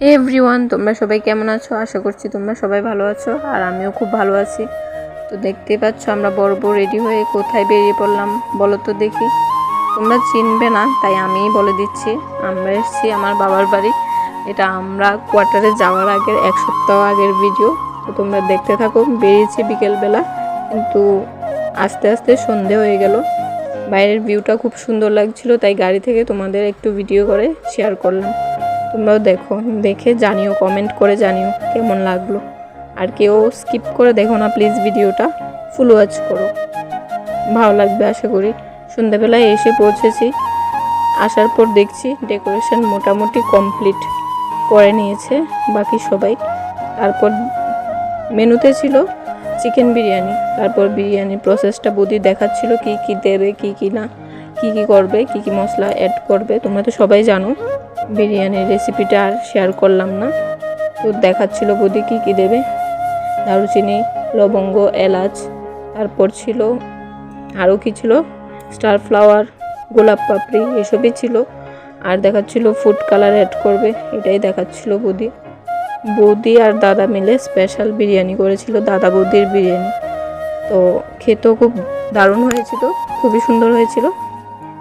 Everyone তোমরা সবাই কেমন আছো? আশা করছি তোমরা সবাই ভালো আছো, আর আমিও খুব ভালো আছি। তো দেখতেই পাচ্ছ আমরা বড় বড় রেডি হয়ে কোথায় বেরিয়ে পড়লাম, বলো তো দেখি। তোমরা চিনবে না, তাই আমিই বলে দিচ্ছি। আমরা এসেছি আমার বাবার বাড়ি। এটা আমরা কোয়ার্টারে যাওয়ার আগের, এক সপ্তাহ আগের ভিডিও তো তোমরা দেখতে থাকো, বেরিয়েছি বিকেলবেলা। কিন্তু আস্তে আস্তে সন্ধে হয়ে গেল। বাইরের ভিউটা খুব সুন্দর লাগছিল, তাই গাড়ি থেকে তোমাদের একটু ভিডিও করে শেয়ার করলাম। তোমরাও দেখো, দেখে জানিও কমেন্ট করে জানিও কেমন লাগল। আর কেউ স্কিপ করে দেখো না প্লিজ ভিডিওটা ফুল ওয়াচ করো। ভালো লাগবে আশা করি। সন্ধ্যাবেলায় এসে পৌঁছেছি, আসার পর দেখছি ডেকোরেশন মোটামুটি কমপ্লিট করে নিয়েছে বাকি সবাই। তারপর মেনুতে ছিল চিকেন বিরিয়ানি, তারপর বিরিয়ানির প্রসেসটা বুদ্ধি দেখাচ্ছিল কি কি দেবে, কি কি না, কি কি করবে, কি কি মশলা অ্যাড করবে, তোমরা তো সবাই জানো। বিরিয়ানির রেসিপিটা আর শেয়ার করলাম না। তো দেখাচ্ছিল বৌদি কী কী দেবে। দারুচিনি, লবঙ্গ, এলাচ, তারপর ছিল আরও কি ছিল? স্টার ফ্লাওয়ার গোলাপ পাপড়ি, এসবই ছিল। আর দেখাচ্ছিল ফুড কালার অ্যাড করবে, এটাই দেখাচ্ছিল বৌদি। বৌদি আর দাদা মিলে স্পেশাল বিরিয়ানি করেছিল, দাদা বৌদির বিরিয়ানি। তো খেতেও খুব দারুণ হয়েছিল, খুবই সুন্দর হয়েছিল।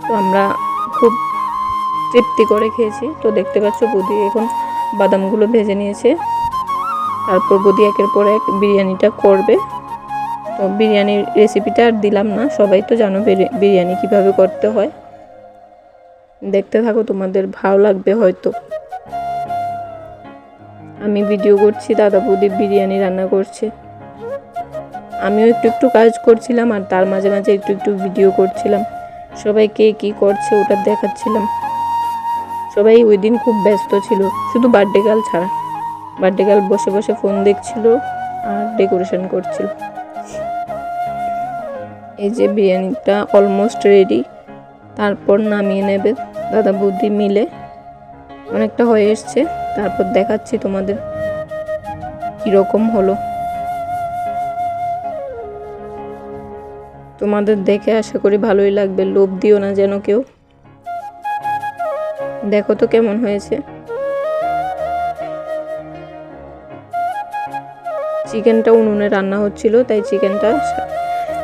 তো আমরা খুব তৃপ্তি করে খেয়েছি। তো দেখতে পাচ্ছ বৌদি এখন বাদামগুলো ভেজে নিয়েছে। তারপর বৌদি একের পর এক বিরিয়ানিটা করবে। তো বিরিয়ানির রেসিপিটা আর দিলাম না। সবাই তো জানো বিরি- বিরিয়ানি কীভাবে করতে হয়। দেখতে থাকো, তোমাদের ভালো লাগবে হয়তো। আমি ভিডিও করছি, দাদা বৌদি বিরিয়ানি রান্না করছে। আমিও একটু একটু কাজ করছিলাম আর তার মাঝে মাঝে একটু একটু ভিডিও করছিলাম। সবাই কে কী করছে ওটা দেখাচ্ছিলাম। সবাই ওই দিন খুব ব্যস্ত ছিল, শুধু বার্থডে গার্ল ছাড়া। বার্থডে গার্ল বসে বসে ফোন দেখছিল আর ডেকোরেশন করছিল। এই যে বিরিয়ানিটা অলমোস্ট রেডি তারপর নামিয়ে নেবে দাদা বৌদি মিলে। অনেকটা হয়ে এসছে, তারপর দেখাচ্ছি তোমাদের কীরকম হলো। তোমাদের দেখে আশা করি ভালোই লাগবে, লোভ দিও না যেন কেউ। দেখো তো কেমন হয়েছে। চিকেনটা উনুনে রান্না হচ্ছিল, তাই চিকেনটা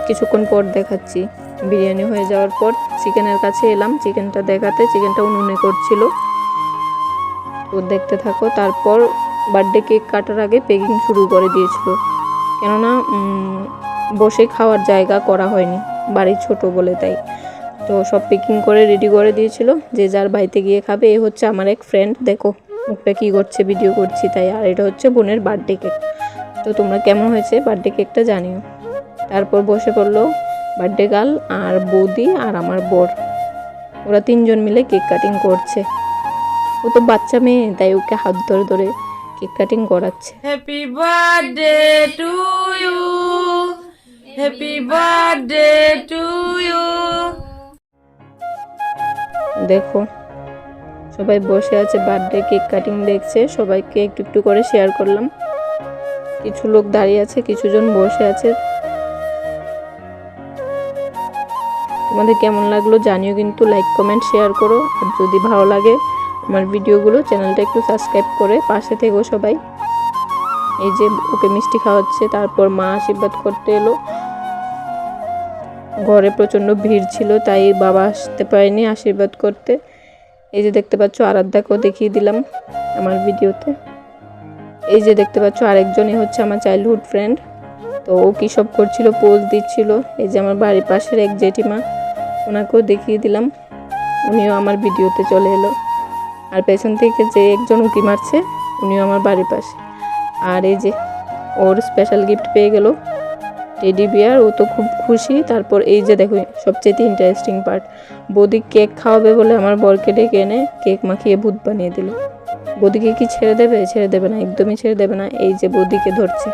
কিছুক্ষণ পর দেখাচ্ছি। বিরিয়ানি হয়ে যাওয়ার পর চিকেনের কাছে এলাম, চিকেনটা দেখাতে চিকেনটা উনুনে করছিল। তো দেখতে থাকো, তারপর বার্থডে কেক কাটার আগে পেকিং শুরু করে দিয়েছিল। কেননা বসে খাওয়ার জায়গা করা হয়নি বাড়ি ছোট বলে তাই। তো সব পেকিং করে রেডি করে দিয়েছিল। যে যার বাড়িতে গিয়ে খাবে, এ হচ্ছে আমার এক ফ্রেন্ড দেখো, মুখটা কী করছে ভিডিও করছি তাই। আর এটা হচ্ছে বোনের বার্থডে কেক তো তোমরা কেমন হয়েছে বার্থডে কেকটা জানিও। তারপর বসে পড়ল বার্থডে গার্ল আর বৌদি আর আমার বর। ওরা তিনজন মিলে কেক কাটিং করছে। ও তো বাচ্চা মেয়ে, তাই ওকে হাত ধরে ধরে কেক কাটিং করাচ্ছে। Happy birthday to you. Happy birthday to you. দেখো। সবাই বসে আছে বার্থডে কেক কাটিং দেখছে। সবাইকে একটু একটু করে শেয়ার করলাম। কিছু লোক দাঁড়িয়ে আছে কিছু জন বসে আছে। তোমাদের কেমন লাগল জানিও কিন্তু লাইক কমেন্ট শেয়ার করো। আর যদি ভালো লাগে আমার ভিডিওগুলো চ্যানেলটা একটু সাবস্ক্রাইব করে পাশে থেকো সবাই। এই যে ওকে মিষ্টি খাওয়াচ্ছে, তারপর মা আশীর্বাদ করতে এলো। ঘরে প্রচণ্ড ভিড় ছিল, তাই বাবা আসতে পারেনি আশীর্বাদ করতে। এই যে দেখতে পাচ্ছ আরাধ্যাকেও দেখিয়ে দিলাম আমার ভিডিওতে। এই যে দেখতে পাচ্ছ আরেকজনই হচ্ছে আমার চাইল্ডহুড ফ্রেন্ড তো ও কী সব করছিল, পোজ দিচ্ছিল। এই যে আমার বাড়ির পাশের এক জেঠিমা, ওনাকেও দেখিয়ে দিলাম। উনিও আমার ভিডিওতে চলে এলো। আর পেছন থেকে যে একজন উঁকি মারছে, উনিও আমার বাড়ির পাশে। আর এই যে ওর স্পেশাল গিফট পেয়ে গেল। টেডি বিয়ার ও তো খুব খুশি। তারপর এই যে দেখো সবচেয়ে ইন্টারেস্টিং পার্ট বৌদি কেক খাওয়াবে বলে আমার বরকে ডেকে এনে কেক মাখিয়ে ভূত বানিয়ে দিল। বৌদিকে কি ছেড়ে দেবে? ছেড়ে দেবে না, একদমই ছেড়ে দেবে না। এই যে বৌদিকে ধরছে।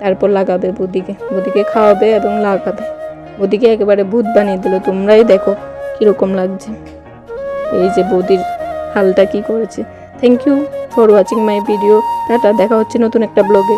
তারপর লাগাবে বৌদিকে। বৌদিকে খাওয়াবে এবং লাগাবে। বৌদিকে একেবারে ভূত বানিয়ে দিল। তোমরাই দেখো কীরকম লাগছে। এই যে বৌদির হালটা কি করেছে। Thank you for watching my video tata, দেখা হচ্ছে নতুন একটা ব্লগে